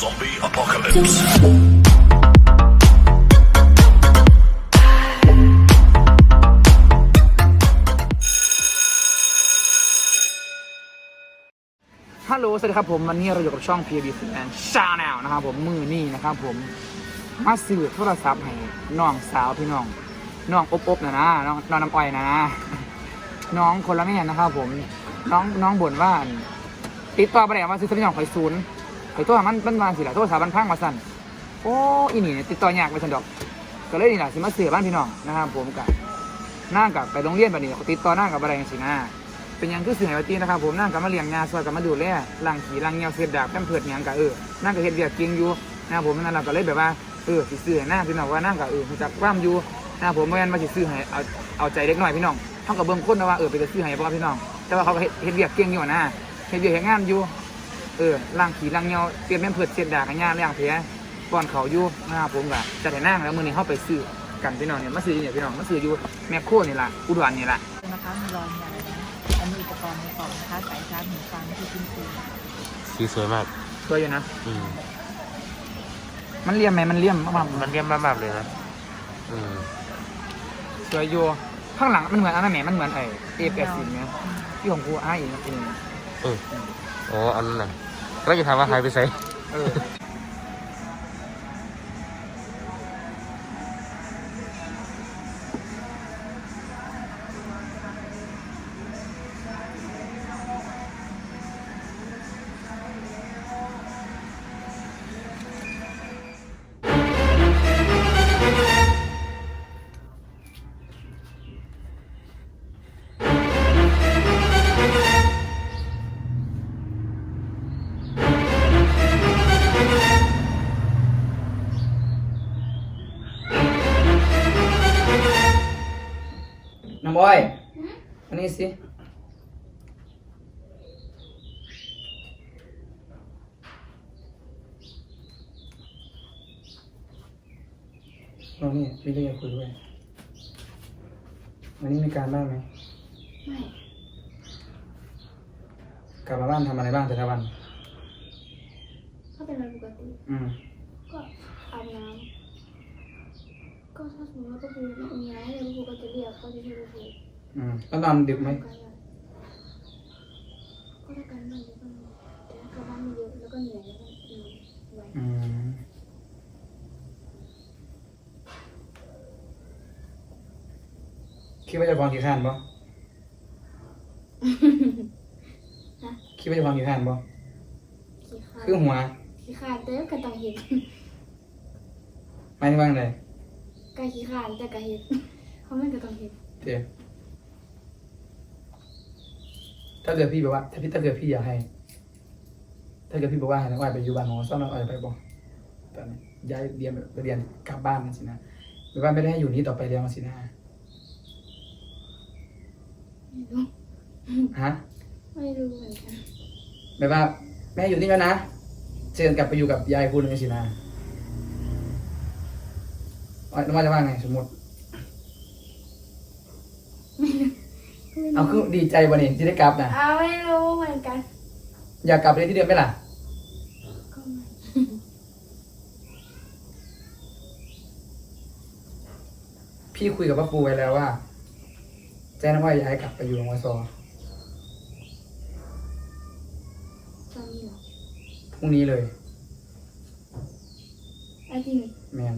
Zombie apocalypse. ฮัลโหลสวัสดีครับผมวันนี้เราอยู่กับช่อง p b c and Channel นะครับผมมือนี่นะครับผม มาซื้อโทรศัพท์ให้น้องสาวพี่น้องน้องอบอบนะนะน้องน้องน้ำอ้อยนะนะน้องคนละแม่นะครับผมน้องน้องบ่นว่าติดต่อไปไหนมาซื้อโทรศัพท์ข่อยศูนย์ ข่อยโทรหามันมันมาสิละโทรศัพท์มันพังมาสั่นโอ้อีนี่เนี่ยติดต่อยากไปสันดอก ก็เลยนี่แหละสิมาซื้อบ้านพี่น้องนะครับผมกับนั่งกับไปโรงเรียนแบบนี้ติดต่อนั่งกับอะไรกันสินะเป็นยังคือสื่อไหวตีนะครับผมนั่งกับมาเลี้ยงงาซอยกับมาดูแลล้างขี่ล้างเงี้ยวเสียดาบแป้มเผือดหยังกับเออนั่งกับเฮ็ดเวียกเก่งอยู่นะครับผมนั่นเราก็เลยแบบว่าเออสิซื้อให้นั่งพี่น้องว่านั่งกับเออจักว่ามอยู่นะครับผมไม่งั้นมาสิซื้อให้เอาเอาใจเล็กหน่อยพี่น้องเท่ากับเบิ่งคนนะว่าเออไปจะซื้อให้บ่พี่น้อง แต่ว่าเขาเฮ็ดเฮ็ดเวียกเก่งอยู่นะเฮ็ดเวียกเฮ็ดงานอยู่ เออล้างขี่ล้างเงี้ยวเตรียมแป้มเผือดเสียบดาบให้ย่าล้างแผลป้อนเขาอยู่นะครับผมก็จะได้นั่งแล้วมื้อนี้เฮาไปซื้อกันพี่น้องเนี่ยมาซื้ออยู่เนี่ยพี่น้องมาซื้ออยู่แมคโครนี่ล่ะอุดรนี่ล่ะนะคะมีรอยมีอะไรนะอันนี้อุปกรณ์ในกล่องนะคะสายชาร์จหูฟังที่คุณครูสีสวยมากสวยอยู่นะอืมมันเลี่ยมไหมมันเลี่ยมมากมันเยี่ยมมากๆเลยนะอืมๆสวยอยู่ข้างหลังมันเหมือนอันนั้นแหมมันเหมือนไอ้เอฟเอสเนี่ยที่ของกูอ้ายเองเองเอออ๋ออันนั้นน่ะ แล้วจะถามว่าหายไปใส่ เออน้ำอ้อย อันนี้สิเรานี่พี่เรียกคุยด้วย วันนี้มีการบ้างไหม ไม่กลับมาบ้านทำอะไรบ้างแต่ละวันถ้าเป็นวันปกติ อืม ก็อาบน้ำ ก็ถ้าสมมติว่าก็คือมีอะไรเนี่ยครูก็จะเรียกเขาจะช่วยครูอืมแล้วนอนดึกไหมการบ้านก็ถ้าการบ้านเยอะก็นอนแต่ถ้าการบ้านไม่เยอะแล้วก็เหนื่อยแล้วก็อืมไหวอืมคิดว่าจะวางกี่ขั้นบ่คิดว่าจะวางกี่ขั้นบ่ขี้ขาดคือหัวขี้ขาดแต่ก็ต้องเห็น หมายถึงว่าไง กายขี้ขาดแต่ก็เห็นเขาไม่ก็ต้องเห็นเดี๋ยวถ้าเกิดพี่บอกว่า ถ้าพี่ถ้าเกิดพี่อยากให้ ถ้าเกิดพี่บอกว่าให้น้องอ้อยไปอยู่บ้านหมอซ่อมน้องอ้อยไปบอกตอนนี้ย้ายเรียนไปเรียนกลับบ้านมันสินะหรือว่าไม่ได้ให้อยู่นี่ต่อไปเรียนมันสินะไม่รู้ฮะไม่รู้เหมือนกันแบบว่า แม่อยู่นี่แล้วนะเชิญกลับไปอยู่กับยายคุณเลยสินะอ้อย น้องอ้อยจะว่าไงสมมติ เอาคือดีใจวันนี้ที่ได้กลับนะอ่าไม่รู้เหมือนกัน อยากกลับไปเรียนที่เดิมไหมล่ะ ก็ไม่พี่คุยกับป้าปูไว้แล้วว่า แจ้งว่าย้ายกลับไปอยู่มสตอนนี้เหรอพรุ่งนี้เลยอาจริงแมน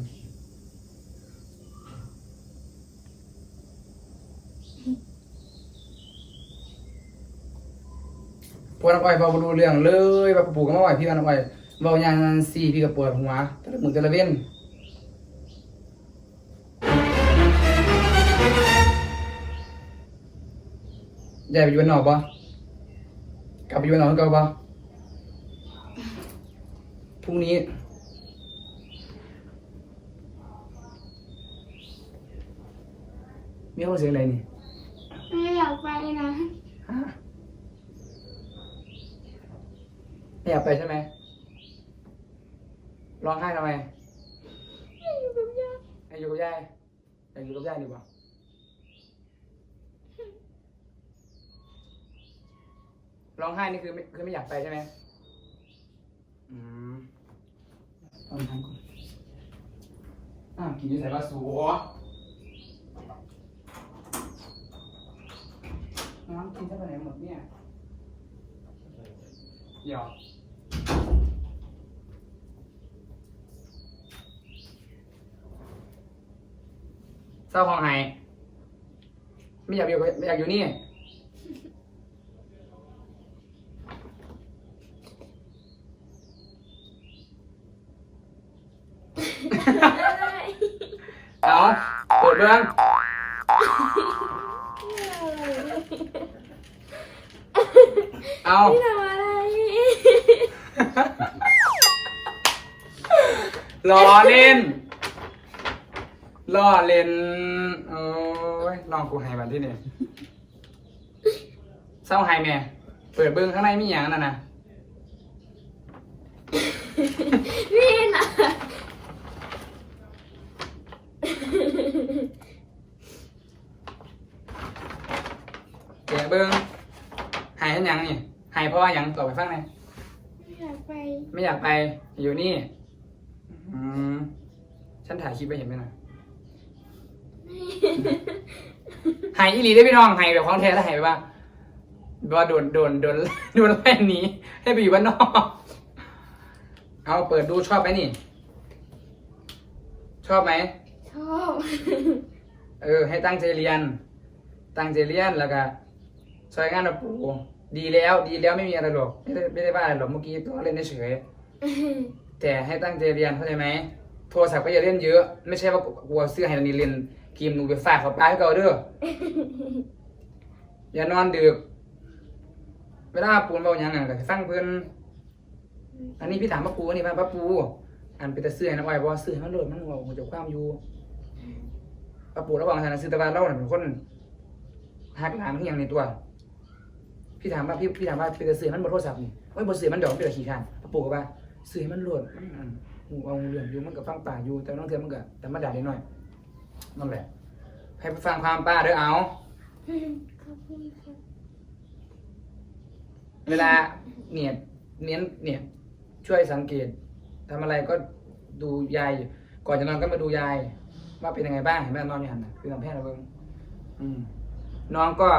พวกน้องอ้อยเบาบ่รู้เรื่องเลยป้าปูก็มาไหวพี่ว่าน้องอ้อยเบาอย่างนั้นสี่พี่ก็ปวดหัวแต่ละมือแต่ละเว้นยายไปอยู่บ้านนอกปะกลับไปอยู่บ้านนอกก็ปะพรุ่งนี้ มีคนเสียงอะไรนี่ ไม่อยากไปนะ ฮะไม่อ ยากไปใช่ไหมร้องไห้ทำไมอยู่กับย่าอยากอยู่กับยายอยากอยู่กับยายดีกว่าร้องไห้นี่คือไม่คือไม่อยากไปใช่ไหมอืมเอาน้ำก่อนน้ำกินอยี่ใส่ปลาสูน้ำกินจะไปไหนหมดเนี่ยเดี๋ยว ร้าห้องไห้ไม่อยากอยู่ไม่อยากอยู่นี่เอาเปิดเรื่องเอาพี่ทำอะไรรอเล่น รอเล่นโอ้ยลองกูให้บันที่นี่เศร้าไห้แม่ เปิดเบิ้งข้างในมีอย่างนั่นนะพี่น่ะแกะเบิ้งไห้อันหยังนี่ไห้เพราะว่าหยังตอบไปฟังหน่อยไม่อยากไป ไม่อยากไปอยู่นี่ อืมฉันถ่ายคลิปไปเห็นไหมนะ หายอีหลีได้พี่น้องหายแบบของแท้แล้วหายไปบ้างแบบว่าโดนโดนโดนโดนไล่หนีให้ไปอยู่บ้านนอก เอาเปิดดูชอบไหมนี่ ชอบไหม ชอบ เออ ให้ตั้งใจเรียน ตั้งใจเรียนแล้วก็ซอยงานกับปู่ดีแล้วดีแล้วไม่มีอะไรหรอกไม่ได้ไม่ได้ว่าอะไรหรอกเมื่อกี้ตัวเล่นเฉยๆแต่ให้ตั้งใจเรียนเข้าใจไหมโทรศัพท์ก็อย่าเล่นเยอะ ไม่ใช่ว่ากลัวเสื้อให้นันนี่เรียนเกมหนูไปฝากเขาป้าให้เขาเด้อ อย่านอนดึกเวลาปูนเบาหยังอะก็สิฟังเพิ่นอันนี้พี่ถามป้าปูอันนี้ป้าป้าปู อันเป็นแต่เสื้อให้น้องอ้อยบอกว่าเสื้อให้มันโหลดมันหัวหัวจะความอยู่ป้าปูระหว่างทางซื้อแตะวันเล่าน่ะเป็นคนหักหลานที่ยังในตัว พี่ถามว่าพี่พี่ถามว่าเป็นแต่เสื้อมันบนโทรศัพท์นี่โอ้ยบนเสื้อมันดอกเป็นแต่ขี้ข้านป้าปูก็ว่าเสื้อให้มันโหลดมันอันหูเอาเรื่องอยู่มันก็ฟังป่าอยู่แต่น้องเทือมันก็แต่มาด่าได้หน่อย นั่นแหละ ให้ไปฟังความป้าเด้อเอาขอบคุณค่ะเวลาเนี่ยเน้นเนี่ยช่วยสังเกตทำอะไรก็ดูยายก่อนจะนอนก็มาดูยาย ว่าเป็นยังไงบ้างเห็นไหมนอนอยู่หันน่ะคือทำแพทย์นะเบิ้งอืมน้องก็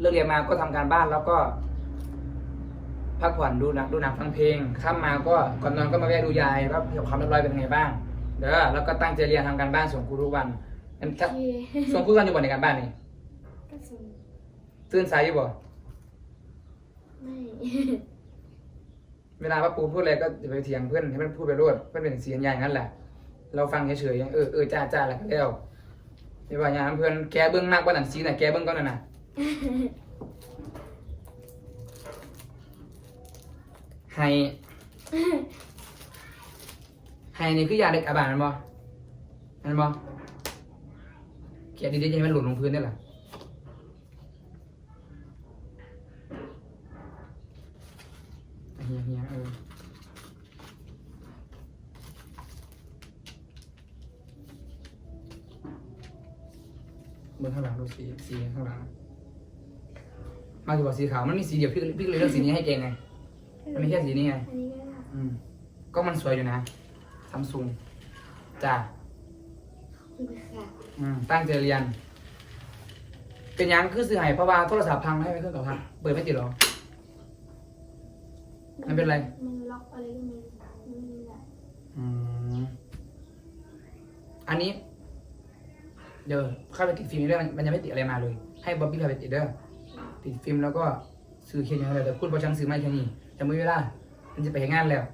เลิกเรียนมาก็ทำการบ้านแล้วก็ พักผ่อนดูหนังดูหนังฟังเพลงข้ามมาก็ก่อนนอนก็มาแวะดูยายว่าความเรียบร้อยเป็นยังไงบ้าง เด้อแล้วก็ตั้งใจเรียนทำการบ้านส่งครูทุกวัน อันโอถ้าเคส่งครูทุกวันอยู่บ่ในการบ้านนี่ก็ส่งตื่นสายอยู่บ่ ไม่เวลาป้าปูพูดอะไรก็อย่าไปเถียงเพื่อนให้มันพูดไปรวดเพื่อนเป็นเสียงใหญ่งั้นแหละ เราฟังเฉยๆเออเออจ้าจ้าแล้วก็แล้วไม่ว่าอย่างนั้นเพื่อนแกเบิ้งมากกว่านั้นซีน่ะแกเบิ้งก็นั่นน่ะให้ให้นี่คือยาเด็กอาบานมันบ่มันบ่ แกดีๆจะให้มันหล่นลงพื้นได้หรอเฮียเฮียเออเบื้องข้างหลังดูสีสีข้างหลังมาถือว่าสีขาวมันมีสีเดียวพี่พี่เลยเลือกสีนี้ให้เกงไงมันมีแค่สีนี้ไง อันนี้ก็ได้อืมก็มันสวยอยู่นะซัมซุงจ้าข อบคุณค่ะอืมตั้งใจเรียน เป็นหยังคือซื้อให้เพราะว่าโทรศัพท์พังไม่ให้เครื่องต่อพังเปิดไม่ติดหรอมันเป็นไร มันล็อกอะไรก็ไม่รู้ไม่รู้แหละอืมอันนี้ เดี๋ยวเข้าไปติดฟิล์มนี้ด้วยมันมันยังไม่ติดอะไรมาเลย ให้บ๊อบบี้พาไปติดเด้อติดฟิล์มแล้วก็ซื้อเคสอย่างไรแต่คุณประชังซื้อไม่แค่นี้จะไม่เวลามันจะไปเห็นงานแล้ว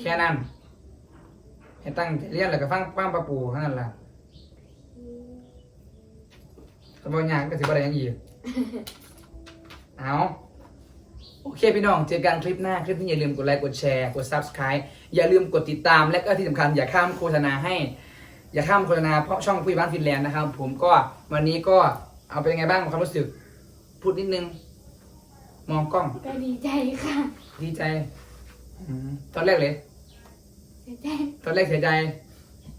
แค่นั้น ให้ตั้งใจเรียนแล้วก็ฟังฟังปะปูเท่านั้นแหละสมบูรณ์ยางก็ถือว่าอะไรยังอีกเอาโอเคพี่น้อง เจอกันคลิปหน้า คลิปนี้อย่าลืมกดไลค์ กดแชร์ กด subscribe อย่าลืมกดติดตาม และก็ที่สำคัญอย่าข้ามโฆษณาให้ อย่าข้ามโฆษณาเพราะช่องผู้ใหญ่บ้านฟินแลนด์นะครับ ผมก็วันนี้ก็เอาเป็นยังไงบ้างความรู้สึก พูดนิดนึง มองกล้อง ก็ดีใจค่ะ ดีใจอืมตอนแรกเลยเสียใจตอนแรกเสียใจ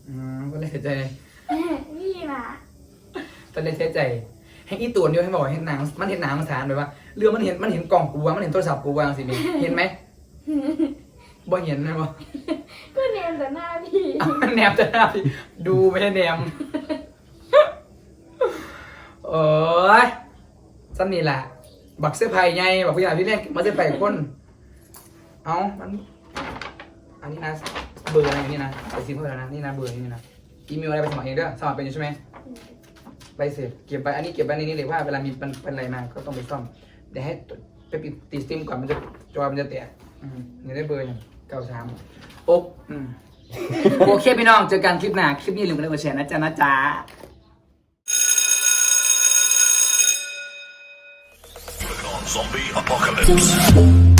อืมตอนแรกเสียใจนี่ล่ะตอนแรกเสียใจให้อีตัวเดียวให้บอกว่าเห็นหนังมันเห็นหนังสารแบบว่าเรือมันเห็นมันเห็นกล่องกูวางมันเห็นโทรศัพท์กูวางสิมีเห็นไหมบ่เห็นเลยบ่ก็เนียนแต่หน้าพี่แนมจะหน้าพี่ดูไม่ใช่แนมโอ้ยสั้นนี่แหละบักเสื้อไผ่ไงบักผู้ใหญ่พี่เล่นมาเสื้อไผ่คน เอามัน อันนี้นะ เบอร์อะไรอยู่นี่นะไปซิมเพื่อนนะนี่นะเบอร์นี่นะอีเมลอะไรไปสมัครเองด้วยสมัครเป็นอยู่ใช่ไหมไปเสร็จเก็บไปอันนี้เก็บไว้ในนี้เลยว่าเวลามีเป็นเป็นอะไรมาก็ต้องไปซ่อมเดี๋ยวให้ไปปิดติดซิมก่อนมันจะจอมันจะแตกอืมนี่ได้เบอร์อย่างเก้าสามโอ๊กโอเคพี่น้องเจอกันคลิปหน้าคลิปนี้ลืมกดไลค์กดแชร์นะจ๊ะนะจ๊ะ Zombie Apocalypse.